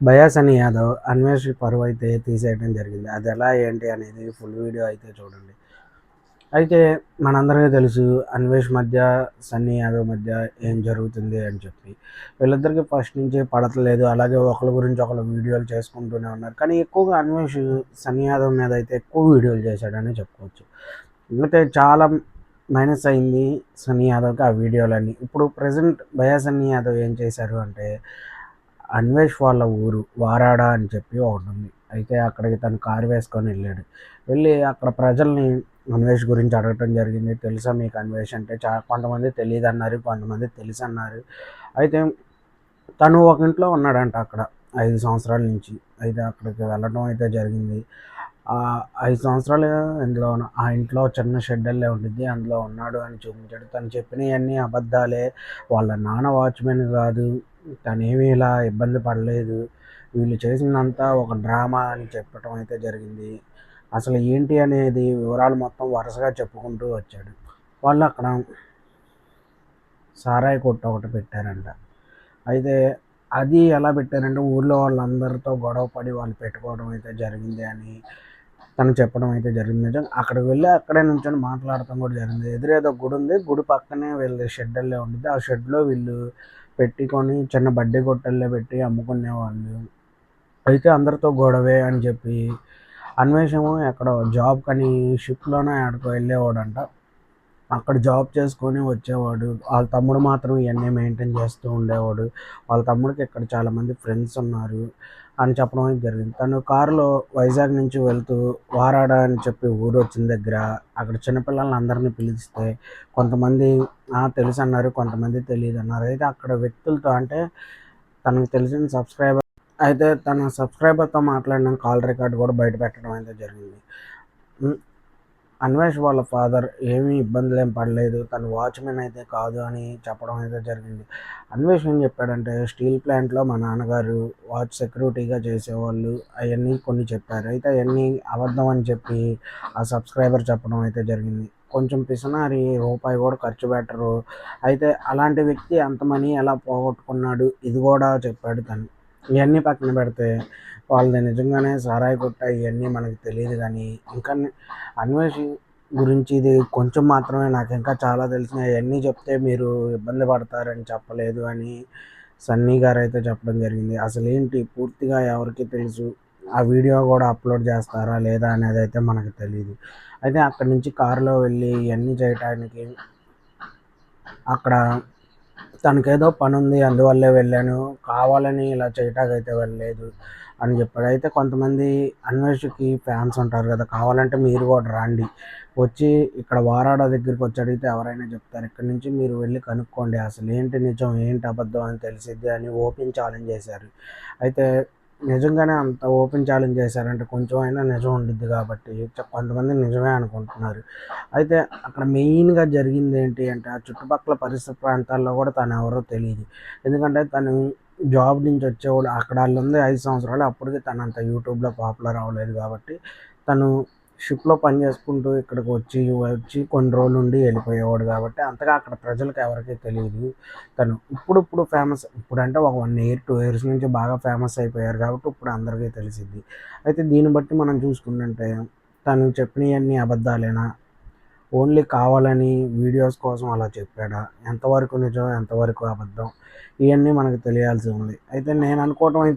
Bias అని యాదవ్ అన్వేష్ పరువు అయితే తీసేయడం జరిగింది. అది ఎలా ఏంటి అనేది ఫుల్ వీడియో అయితే చూడండి. అయితే మనందరికీ తెలుసు అన్వేష్ మధ్య సన్నీ యాదవ్ మధ్య ఏం జరుగుతుంది అని చెప్పి. వీళ్ళిద్దరికీ ఫస్ట్ నుంచి పడతలేదు. అలాగే ఒకరి గురించి ఒకరు వీడియోలు చేసుకుంటూనే ఉన్నారు. కానీ ఎక్కువగా అన్వేష్ సన్నీ యాదవ్ మీద అయితే ఎక్కువ వీడియోలు చేశాడని చెప్పుకోవచ్చు. ఎందుకంటే చాలా మైనస్ అయింది సన్నీ యాదవ్కి ఆ వీడియోలన్నీ ఇప్పుడు ప్రజెంట్ భయా సన్నీ యాదవ్ ఏం చేశారు అంటే అన్వేష్ వాళ్ళ ఊరు వారాడ అని చెప్పి ఒకటి ఉంది అయితే అక్కడికి తను కారు వేసుకొని వెళ్ళాడు. వెళ్ళి అక్కడ ప్రజల్ని అన్వేష్ గురించి అడగటం జరిగింది. తెలుసా మీకు అన్వేష్ అంటే చా కొంతమంది తెలియదు అన్నారు కొంతమంది తెలుసు అన్నారు అయితే తను ఒక ఇంట్లో ఉన్నాడంట అక్కడ ఐదు సంవత్సరాల నుంచి. అయితే అక్కడికి వెళ్ళడం అయితే జరిగింది. ఐదు సంవత్సరాలు ఇందులో ఆ ఇంట్లో చిన్న షెడ్డల్లే ఉండిద్ది. అందులో ఉన్నాడు అని చూపించాడు. తను చెప్పినవన్నీ అబద్ధాలే. వాళ్ళ నాన్న వాచ్మెన్ కాదు. తనేమీ ఇలా ఇబ్బంది పడలేదు. వీళ్ళు చేసినంతా ఒక డ్రామా అని చెప్పటం అయితే జరిగింది. అసలు ఏంటి అనేది వివరాలు మొత్తం వరుసగా చెప్పుకుంటూ వచ్చాడు. వాళ్ళు అక్కడ సారాయి కొట్టు ఒకటి పెట్టారంట. అయితే అది ఎలా పెట్టారంటే ఊళ్ళో వాళ్ళందరితో గొడవ పడి వాళ్ళు పెట్టుకోవడం అయితే జరిగింది అని తను చెప్పడం అయితే జరిగింది. నిజం అక్కడికి వెళ్ళి అక్కడే నుంచొని మాట్లాడటం కూడా జరిగింది. ఎదురేదో గుడి ఉంది. గుడి పక్కనే వీళ్ళ షెడ్డల్లే ఉండిద్ది. ఆ షెడ్లో వీళ్ళు పెట్టుకొని చిన్న బడ్డీ కొట్టల్లో పెట్టి అమ్ముకునేవాళ్ళు. అయితే అందరితో గొడవే అని చెప్పి అన్వేషము ఎక్కడో జాబ్ కానీ షిప్లోనే ఎక్కడికో వెళ్ళేవాడంట. అక్కడ జాబ్ చేసుకొని వచ్చేవాడు. వాళ్ళ తమ్ముడు మాత్రం ఇవన్నీ మెయింటైన్ చేస్తూ ఉండేవాడు. వాళ్ళ తమ్ముడికి ఇక్కడ చాలామంది ఫ్రెండ్స్ ఉన్నారు అని చెప్పడం అయితే జరిగింది. తను కారులో వైజాగ్ నుంచి వెళ్తూ వారాడ అని చెప్పి ఊరు వచ్చిన దగ్గర అక్కడ చిన్నపిల్లల్ని అందరినీ పిలిస్తే కొంతమంది తెలుసు అన్నారు కొంతమంది తెలియదు అన్నారు. అయితే అక్కడ వ్యక్తులతో అంటే తనకు తెలిసిన సబ్స్క్రైబర్ అయితే తన సబ్స్క్రైబర్తో మాట్లాడిన కాల్ రికార్డ్ కూడా బయట పెట్టడం అయితే జరిగింది. అన్వేష్ వాళ్ళ ఫాదర్ ఏమీ ఇబ్బందులు ఏం పడలేదు. తను వాచ్మెన్ అయితే కాదు అని చెప్పడం అయితే జరిగింది. అన్వేష్ ఏం చెప్పాడంటే స్టీల్ ప్లాంట్లో మా నాన్నగారు వాచ్ సెక్యూరిటీగా చేసేవాళ్ళు. అవన్నీ కొన్ని చెప్పారు. అయితే అవన్నీ అబద్ధం అని చెప్పి ఆ సబ్స్క్రైబర్ చెప్పడం అయితే జరిగింది. కొంచెం పిసనారి రూపాయి కూడా ఖర్చు పెట్టరు. అయితే అలాంటి వ్యక్తి అంత మనీ ఎలా పోగొట్టుకున్నాడు? ఇది కూడా చెప్పాడు తను. ఇవన్నీ పక్కన పెడితే వాళ్ళది నిజంగానే సారాయి కొట్ట ఇవన్నీ మనకు తెలియదు కానీ ఇంకా అన్వేషి గురించి ఇది కొంచెం మాత్రమే నాకు ఇంకా చాలా తెలిసిన అవన్నీ చెప్తే మీరు ఇబ్బంది పడతారని చెప్పలేదు అని సన్నీ గారు అయితే చెప్పడం జరిగింది. అసలు ఏంటి పూర్తిగా ఎవరికి తెలుసు. ఆ వీడియో కూడా అప్లోడ్ చేస్తారా లేదా అనేది అయితే మనకు తెలియదు అయితే అక్కడి నుంచి కారులో వెళ్ళి ఇవన్నీ చేయటానికి అక్కడ తనకేదో పని ఉంది అందువల్లే వెళ్ళాను. కావాలని ఇలా చేయటాకైతే వెళ్ళలేదు అని చెప్పాడు. అయితే కొంతమంది అన్వేషకి ఫ్యాన్స్ ఉంటారు కదా కావాలంటే మీరు కూడా రండి. వచ్చి ఇక్కడ వారాడ దగ్గరికి వచ్చి అడిగితే ఎవరైనా చెప్తారు ఇక్కడ నుంచి మీరు వెళ్ళి కనుక్కోండి. అసలు ఏంటి నిజం ఏంటి అబద్ధం అని తెలిసిద్ది అని ఓపెన్ ఛాలెంజ్ చేశారు. అయితే నిజంగానే అంత ఓపెన్ ఛాలెంజ్ చేశారంటే కొంచెం అయినా నిజం ఉండిద్ది కాబట్టి కొంతమంది నిజమే అనుకుంటున్నారు. అయితే అక్కడ మెయిన్గా జరిగింది ఏంటి అంటే ఆ చుట్టుపక్కల పరిసర ప్రాంతాల్లో కూడా తను ఎవరో తెలియదు ఎందుకంటే తను జాబ్ నుంచి వచ్చేవాడు అక్కడ వాళ్ళు ఉంది ఐదు సంవత్సరాలు అప్పటికి తను అంత యూట్యూబ్లో పాపులర్ అవ్వలేదు కాబట్టి తను షిప్లో పని చేసుకుంటూ ఇక్కడికి వచ్చి వచ్చి కొన్ని రోజులు ఉండి వెళ్ళిపోయేవాడు కాబట్టి అంతగా అక్కడ ప్రజలకు ఎవరికీ తెలియదు తను ఇప్పుడు ఇప్పుడు ఫేమస్ ఇప్పుడు అంటే ఒక వన్ ఇయర్ టూ ఇయర్స్ నుంచి బాగా ఫేమస్ అయిపోయారు కాబట్టి ఇప్పుడు అందరికీ తెలిసింది అయితే దీన్ని బట్టి మనం చూసుకుంటుంటే తను చెప్పినవన్నీ అబద్ధాలేనా? ఓన్లీ కావాలని వీడియోస్ కోసం అలా చెప్పాడా? ఎంతవరకు నిజం ఎంతవరకు అబద్ధం? ఇవన్నీ మనకు తెలియాల్సి ఉంది. అయితే నేను అనుకోవటం అయితే